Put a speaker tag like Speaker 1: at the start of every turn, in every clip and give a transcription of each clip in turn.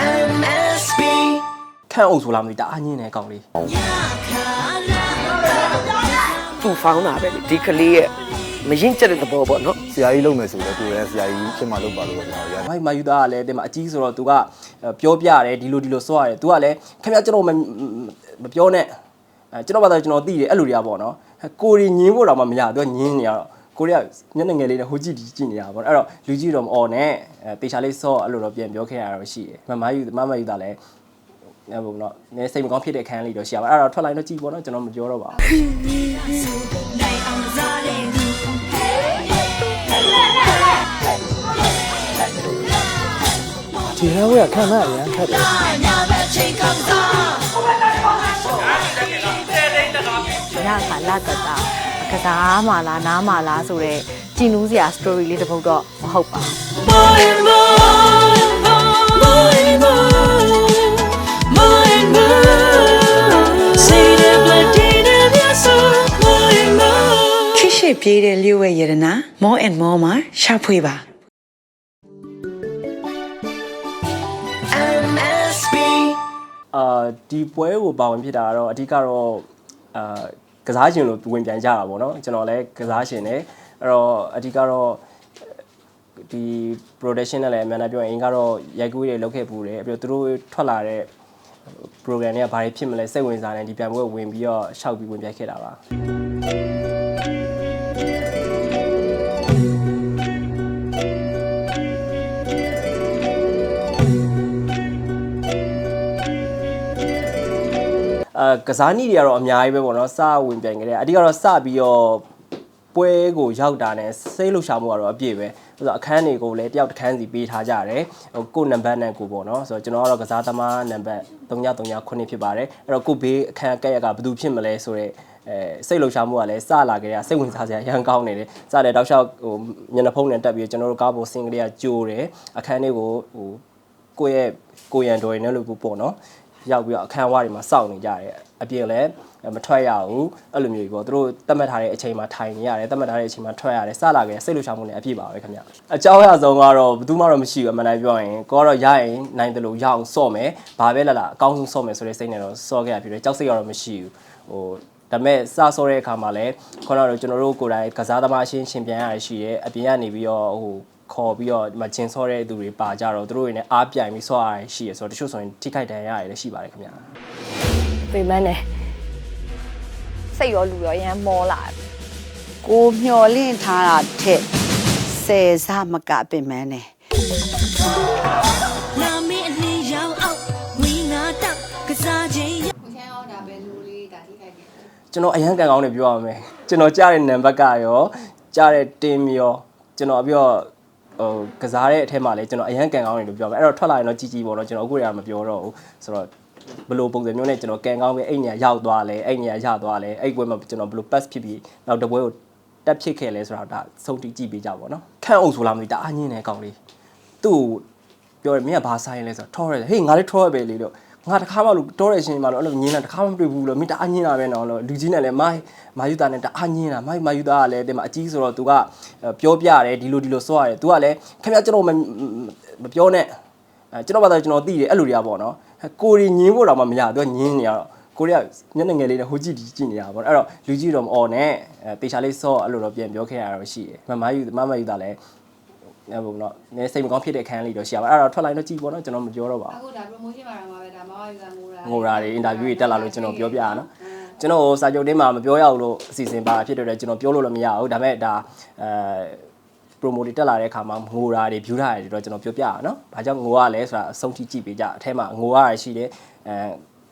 Speaker 1: MSB
Speaker 2: ခန့်အုပ်ဆိုလားမသိတာအညင်းနေကောင်လေး
Speaker 3: သူဖောင်းတာပဲလေဒီကလေးရဲ့မရင်ကျက်တဲ့သဘောပေါ့နော်
Speaker 4: ဆရာကြီးလုပ်မယ်ဆိုတော့သူလည်းဆရာကြီးဖြစ်မှလုပ်ပါလို့ပဲကျွန်တော်ရ။
Speaker 2: မိုက်မာယူသားကလည်းတင်မှာအကြီးဆိုတော့သူကပြောပြတယ်ဒီလိုဒီလိုစောရတယ်။ तू ကလည်းခင်ဗျာကျွန်တော်မပြောနဲ့ကျွန်တော်ဘာသာကျွန်တော်သိတယ်အဲ့လိုတွေကပေါ့နော်။ကိုရီညင်းဖို့တော့မှမရဘူး။ तू ညင်းနေရတော့ ကိုရီးယားမျက်နှာငယ်လေးနဲ့ဟိုကြည့်ကြည့်နေရပါတော့အဲ့တော့လူကြီးတော့မအော်နဲ့အဲတေချာလေးစောအဲ့လိုတော့ပြန်ပြောခဲ့ရတော့ရှိတယ်မမယူမမယူသားလည်းအဲ့ဘုံတော့နည်းစိတ်မကောင်းဖြစ်တဲ့ခန်းလေးတော့ရှိရပါအဲ့တော့ထွက်လိုက်တော့ကြည့်ပေါ့နော်ကျွန်တော်မပြောတော့ပါဘူး
Speaker 4: ဒီဟဲဝဲခံမရန်ခတ်တယ်
Speaker 5: ညခါလာတတာ ကစားမှလားနားမှလားဆိုတော့ကြည်နူးစရာ story လေးတစ်ပုဒ်တော့မဟုတ်ပါဘူး
Speaker 1: More and more More and more More and more Say the blood in your soul More and more
Speaker 6: ခိရှိပြေးတဲ့လျှို့ဝဲရတနာ more and more မှာရှာဖွေပါ
Speaker 1: MSB
Speaker 2: အာဒီပွဲကိုပါဝင်ဖြစ်တာကတော့အဓိကတော့အာ ကစားရှင်လို့ဝင်ပြန်ကြတာပေါ့နော်ကျွန်တော်လည်းကစားရှင်တယ်အဲ့တော့အဓိကတော့ဒီ production နဲ့လည်းအမှန်တမ်းပြောရင်အင်းကတော့ရိုက်ကူးတွေလုပ်ခဲ့ပူတယ်ပြီးတော့သူတို့ထွက်လာတဲ့ program တွေကဘာတွေဖြစ်မလဲစိတ်ဝင်စားတယ်ဒီပြန်ပွဲကိုဝင်ပြီးတော့ရှောက်ပြီးဝင်ပြိုက်ခဲ့တာပါ အဲကစားနည်းတွေကတော့အများကြီးပဲပေါ့နော်စဝင်ပြန်ကြတယ်အဓိကတော့စပြီးတော့ပွဲကိုရောက်တာနဲ့စိတ်လှုပ်ရှားမှုကတော့အပြည့်ပဲဆိုတော့အခန်းတွေကိုလည်းတယောက်တစ်ခန်းစီပေးထားကြတယ်ဟိုကိုယ့်နံပါတ်နဲ့ကိုပေါ့နော်ဆိုတော့ကျွန်တော်ကတော့ကစားသမားနံပါတ်3939ဖြစ်ပါတယ်အဲ့တော့ကိုဘေးအခန်းကက်ကက်ကဘယ်သူဖြစ်မလဲဆိုတော့အဲစိတ်လှုပ်ရှားမှုကလည်းစလာကြတဲ့စိတ်ဝင်စားစရာရမ်းကောင်းနေတယ်စတဲ့တောက်လျှောက်ဟိုမျက်နှာဖုံးနဲ့တက်ပြီးကျွန်တော်တို့ကားပေါ်စင်ကလေးကကြိုးတယ်အခန်းလေးကိုဟိုကိုယ့်ရဲ့ကိုရန်တော်ရင်းနဲ့လို့ပေါ့နော် ရောက်ပြီးတော့အခန်းဝါးတွေမှာစောင့်နေကြတယ်အပြင်လည်းမထွက်ရဘူးအဲ့လိုမျိုးကြီးပေါ့သူတို့တတ်မှတ်ထားတဲ့အချိန်မှာထိုင်နေရတယ်တတ်မှတ်ထားတဲ့အချိန်မှာထွက်ရတယ်စလာခဲ့စိတ်လှုပ်ရှားမှုနဲ့အပြည့်ပါပဲခင်ဗျအကြောင်းအရာဆုံးကတော့ဘယ်သူမှတော့မရှိဘူးအမှန်တိုင်းပြောရင်ကိုကတော့ရရင်နိုင်တယ်လို့ရအောင်စော့မယ်ဘာပဲလာလာအကောင်းဆုံးစော့မယ်ဆိုတဲ့စိတ်နဲ့တော့စော့ခဲ့ရဖြစ်တယ်ကြောက်စိတ်ကတော့မရှိဘူးဟိုဒါပေမဲ့စဆောတဲ့အခါမှာလည်းခေါင်းတော့ကျွန်တော်တို့ကိုယ်တိုင်ကစားသမားအချင်းရှင်ပြန်ရရရှိတယ်အပြင်ကနေပြီးတော့ဟို ခေါ်ပြီးတော့ဒီမှာဂျင်ဆော့တဲ့သူတွေပါကြတော့သူတို့တွေနဲ့အားပြိုင်ပြီးဆော့ရရရှိရဆိုတော့တချို့ဆိုရင်ထိခိုက်ဒဏ်ရာရတယ်လည်းရှိပါတယ်ခင်ဗျာ
Speaker 5: ပြမန်းနေစိတ်ရောလူရောရမ်းမောလာတယ်
Speaker 6: ကိုမျော်လင့်ထားတာထက်ဆယ်စားမကပင်မန်းနဲ့
Speaker 1: လာမင်းအလင်းရောင်အောင်ဝင်းနာတောက်ကစားခြင်း
Speaker 2: ကျွန်တော်အရန်ကန်ကောင်းနေပြောရမယ်ကျွန်တော်ကြားတဲ့နံပါတ်ကရောကြားတဲ့တင်းရောကျွန်တော်ပြီးတော့ ဟိုကစားတဲ့အထက်မှာလည်းကျွန်တော်အရန်ကန်ကောင်းနေလို့ပြောမယ်အဲ့တော့ထွက်လာရင်တော့ជីជីပေါ့နော်ကျွန်တော်အခုတည်းကမပြောတော့ဘူးဆိုတော့ဘယ်လိုပုံစံမျိုးနဲ့ကျွန်တော်ကန်ကောင်းပြီးအဲ့နေရာရောက်သွားလဲအဲ့နေရာရသွားလဲအဲ့ပွဲမှာကျွန်တော်ဘယ်လို pass ဖြစ်ပြီးနောက်တစ်ပွဲကိုတက်ဖြစ်ခဲ့လဲဆိုတော့ဒါစုံတီးကြည့်ပေးကြပါတော့ခန့်အုပ်ဆိုလားမသိတအားညင်းနေကောင်လေးသူ့ကိုပြောတယ်မင်းကဘာဆိုင်လဲဆိုတော့ထောရဲဟေးငါလည်းထောရပဲလေလို့ ငါတခါမှလို့တော့တယ်ရှင်ပါလို့အဲ့လိုညင်းတာတခါမှမတွေ့ဘူးလို့မိတာအညင်းတာပဲနော်လို့လူကြီးနဲ့လည်းမမာယူတာနဲ့တအားညင်းတာမမာယူတာကလည်းဒီမှာအကြီးဆိုတော့ तू ကပြောပြတယ်ဒီလိုဒီလိုစောရတယ် तू ကလည်းခင်ဗျာကျွန်တော်မပြောနဲ့ကျွန်တော်ဘာသာကျွန်တော်သိတယ်အဲ့လိုတွေကပေါ့နော်ကိုရီညင်းဖို့တော့မှမရတော့ညင်းနေရတော့ကိုရီးယားမျက်နှာငယ်လေးနဲ့ဟိုကြည့်ကြည့်နေတာပေါ့အဲ့တော့လူကြီးတော့မအော်နဲ့တေချာလေးစောအဲ့လိုတော့ပြန်ပြောခဲ့ရတာရှိတယ်မမယူမမယူတာလည်း အဲ့ဘုံတော့နည်းစိတ်မကောင်းဖြစ်တဲ့ခန်းလေးတော့ရှိရပါအဲ့တော့ထွက်လိုက်တော့ကြည့်ပေါ့နော်ကျွန်တော်မပြောတော့ပါဘူး
Speaker 7: အခုဒါ promotion မှာတော့မှာပဲဒါမမယူတာငိုတာ
Speaker 2: ငိုရာတွေအင်တာဗျူးတွေတက်လာလို့ကျွန်တော်ပြောပြရနော်ကျွန်တော်စာချုပ်တင်းမှာမပြောရဘူးလို့အစီအစဉ်ပါတာဖြစ်တဲ့အတွက်ကျွန်တော်ပြောလို့လည်းမရဘူးဒါပေမဲ့ဒါအဲ promo တွေတက်လာတဲ့အခါမှာငိုရာတွေ view ထားတွေတော့ကျွန်တော်ပြောပြရနော်။ဘာကြောင့်ငိုရလဲဆိုတာအဆုံးထိကြည့်ပေးကြအထဲမှာငိုရတာရှိတယ်အဲ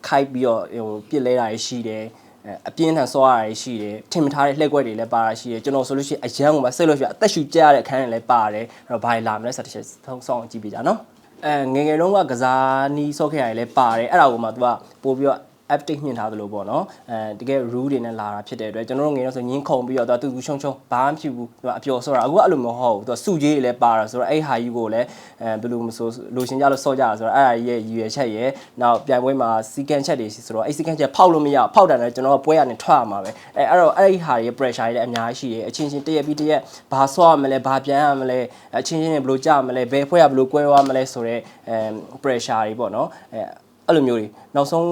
Speaker 2: ခိုက်ပြီးတော့ဟိုပြစ်လဲတာရှိတယ် အဲအပြင်းထန်ဆောရတာရှိတယ်ထင်မထားတဲ့လှည့်ကွက်တွေလည်းပါတာရှိတယ်ကျွန်တော်ဆိုလို့ရှိရင်အရန်ကိုမစိတ်လို့ရှိရင်အသက်ရှူကြရတဲ့အခန်းတွေလည်းပါတယ်အဲ့တော့ဘာတွေလာမလဲဆိုတော့တစ်ချက်ဆုံးဆောင်ကြည့်ပေးကြနော်အဲငယ်ငယ်တုန်းကကစားနီးဆော့ခဲ့ရတယ်လည်းပါတယ်အဲ့ဒါကိုမှ तू ကပို့ပြီးတော့ update ညှင့်ထားသလိုပေါ့နော်အဲတကယ် rule တွေနဲ့လာတာဖြစ်တဲ့အတွက်ကျွန်တော်တို့ငယ်တော့ဆိုညင်းခုန်ပြီးတော့သူသူရှုံရှုံဘာမှမဖြစ်ဘူးသူကအပျော်ဆော့တာအခုကအဲ့လိုမဟုတ်ဘူးသူကစုကြီးတွေလည်းပါတာဆိုတော့အဲ့ဟာကြီးကိုလည်းအဲဘယ်လိုမဆိုလိုရှင်ကြလို့ဆော့ကြတာဆိုတော့အဲ့ဟာကြီးရဲ့ရည်ရွယ်ချက်ရဲ့နောက်ပြိုင်ပွဲမှာစီကန်ချက်တွေဆိုတော့အဲ့စီကန်ချက်ဖောက်လို့မရဖောက်တယ်လည်းကျွန်တော်ကပွဲရနေထွက်ရမှာပဲအဲအဲ့တော့အဲ့ဒီဟာတွေရဲ့ pressure တွေလည်းအများကြီးရှိတယ်အချင်းချင်းတရက်ပြီးတရက်ဘာဆော့ရမလဲဘာပြန်ရမလဲအချင်းချင်းတွေဘယ်လိုကြမလဲဘယ်ဖွဲရဘယ်လိုကွဲသွားမလဲဆိုတော့အဲ pressure တွေပေါ့နော်အဲအဲ့လိုမျိုးတွေနောက်ဆုံး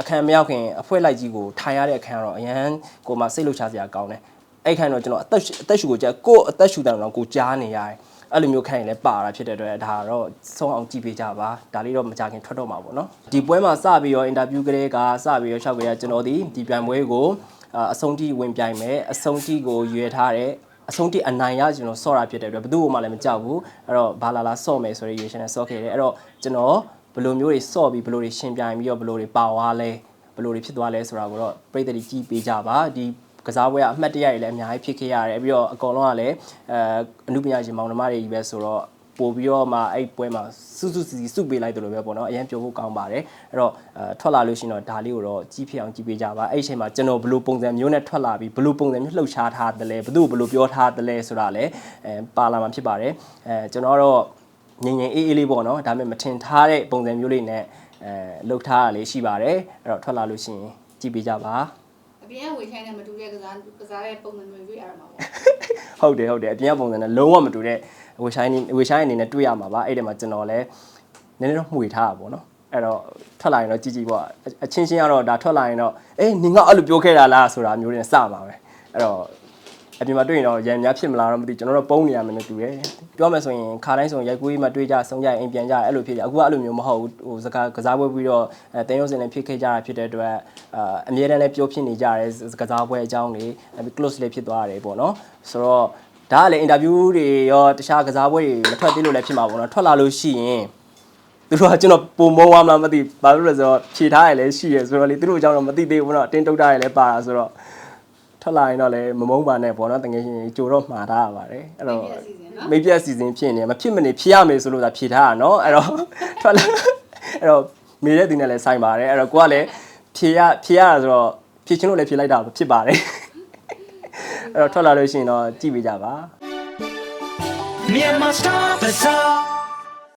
Speaker 2: အခန်းမရောက်ခင်အဖွဲလိုက်ကြီးကိုထိုင်ရတဲ့အခန်းကတော့အရန်ကိုမှစိတ်လှုပ်ရှားစရာကောင်းတယ်အဲ့ခန်းတော့ကျွန်တော်အသက်ရှူအသက်ရှူကိုကြာကိုယ့်အသက်ရှူတယ်တော့ကိုကြားနေရတယ်အဲ့လိုမျိုးခိုင်းရင်လည်းပါတာဖြစ်တဲ့အတွက်ဒါကတော့ဆုံးအောင်ကြည့်ပေးကြပါဒါလေးတော့မကြခင်ထွက်တော့မှာပေါ့နော်ဒီပွဲမှာစပြီးတော့အင်တာဗျူးကလေးကစပြီးတော့ရှောက်ကြရကျွန်တော်ဒီဒီပြိုင်ပွဲကိုအာအဆုံးထိဝင်ပြိုင်မယ်အဆုံးထိကိုရွေထားတဲ့အဆုံးထိအနိုင်ရကျွန်တော်ဆော့တာဖြစ်တဲ့အတွက်ဘယ်သူ့မှလည်းမကြောက်ဘူးအဲ့တော့ဘာလာလာဆော့မယ်ဆိုရရွေးရှင်နဲ့ဆော့ခဲ့တယ်အဲ့တော့ကျွန်တော် ဘယ်လိုမျိုးတွေဆော့ပြီးဘယ်လိုတွေရှင်ပြိုင်ပြီးတော့ဘယ်လိုတွေပါသွားလဲဘယ်လိုတွေဖြစ်သွားလဲဆိုတာကိုတော့ပြည်သက်ကြီးကြည့်ပေးကြပါဒီကစားပွဲကအမှတ်တရတွေလည်းအများကြီးဖြစ်ခဲ့ရတယ်ပြီးတော့အကောင်လုံးကလည်းအဲအမှုပညာရှင်မောင်နှမတွေကြီးပဲဆိုတော့ပို့ပြီးတော့မှအဲ့ပွဲမှာစုစုစီစီစုပေးလိုက်တယ်လို့ပဲပေါ့နော်အရင်ပြောဖို့ကောင်းပါတယ်အဲ့တော့အဲထွက်လာလို့ရှိရင်တော့ဒါလေးကိုတော့ကြီးဖြစ်အောင်ကြည့်ပေးကြပါအဲ့ဒီအချိန်မှာကျွန်တော်ဘယ်လိုပုံစံမျိုးနဲ့ထွက်လာပြီးဘယ်လိုပုံစံမျိုးလှုပ်ရှားထားတယ်လဲဘယ်သူ့ကိုဘယ်လိုပြောထားတယ်လဲဆိုတာလည်းအဲပါလာမှာဖြစ်ပါတယ်အဲကျွန်တော်ကတော့ ငြိမ်ငြိမ်အေးအေးလေးပေါ့နော်ဒါပေမဲ့မထင်ထားတဲ့ပုံစံမျိုးလေးနဲ့အဲလှုပ်ထားတာလေးရှိပါတယ်အဲ့တော့ထွက်လာလို့ရှိရင်ကြည့်ပေးကြပါ
Speaker 7: အပြင်ကဝေခိုင်းနဲ့မတူတဲ့ကစားကစားတဲ့ပုံစံမျိုးတွေ့ရမှာပေါ့
Speaker 2: ဟုတ်တယ်ဟုတ်တယ်အပြင်ကပုံစံနဲ့လုံးဝမတူတဲ့ဝေဆိုင်ဝေဆိုင်အနေနဲ့တွေ့ရမှာပါအဲ့ဒီမှာကျွန်တော်လည်းနည်းနည်းတော့မှွေထားတာပေါ့နော်အဲ့တော့ထွက်လာရင်တော့ကြည်ကြည်ပေါ့အချင်းချင်းကတော့ဒါထွက်လာရင်တော့အေးနင်ကအဲ့လိုပြောခဲ့တာလားဆိုတာမျိုးတွေစမှာပဲအဲ့တော့ အပြင်မှာတွေ့ရင်တော့ရန်များဖြစ်မလားတော့မသိကျွန်တော်တို့ပုံနေရမယ်နဲ့တူတယ်ပြောမယ်ဆိုရင်ခါတိုင်းဆိုရင်ရိုက်ကူးကြီးမှာတွေ့ကြဆုံးကြရင်အိမ်ပြန်ကြအဲ့လိုဖြစ်ကြအခုကအဲ့လိုမျိုးမဟုတ်ဘူးဟိုစကားကစားပွဲပြီးတော့အဲတင်းရုံစင်လည်းဖြစ်ခဲ့ကြတာဖြစ်တဲ့အတွက်အာအမြဲတမ်းလည်းပြောဖြစ်နေကြတယ်ကစားပွဲအကြောင်းတွေ close လည်းဖြစ်သွားတယ်ပေါ့နော်ဆိုတော့ဒါကလည်းအင်တာဗျူးတွေရောတခြားကစားပွဲတွေမထွက်သေးလို့လည်းဖြစ်မှာပေါ့နော်ထွက်လာလို့ရှိရင်သူတို့ကကျွန်တော်ပုံမောဝါမလားမသိဘာလို့လဲဆိုတော့ဖြေထားရလဲရှိရဆိုတော့လေသူတို့အကြောင်းတော့မသိသေးဘူးပေါ့နော်အတင်းတုတ်တာရလဲပါတာဆိုတော့ ထွက်လာရင်တော့လည်းမမုန်းပါနဲ့ပေါ့နော်တကယ်ချင်းကြိုတော့မှားထားရပါတယ်အဲ့တော့မိပြက်စီစဉ်ဖြစ်နေမဖြစ်မနေဖြစ်ရမယ်ဆိုလို့ဒါဖြေထားတာနော်အဲ့တော့ထွက်လာအဲ့တော့မေတဲ့တင်နဲ့လည်းဆိုင်ပါတယ်အဲ့တော့ကိုကလည်းဖြေရဖြေရတာဆိုတော့ဖြေချင်းလို့လည်းဖြေလိုက်တာဖြစ်ပါတယ်အဲ့တော့ထွက်လာလို့ရှိရင်တော့ကြည့်ပေးကြပါ
Speaker 1: Myanmar Star Bazaar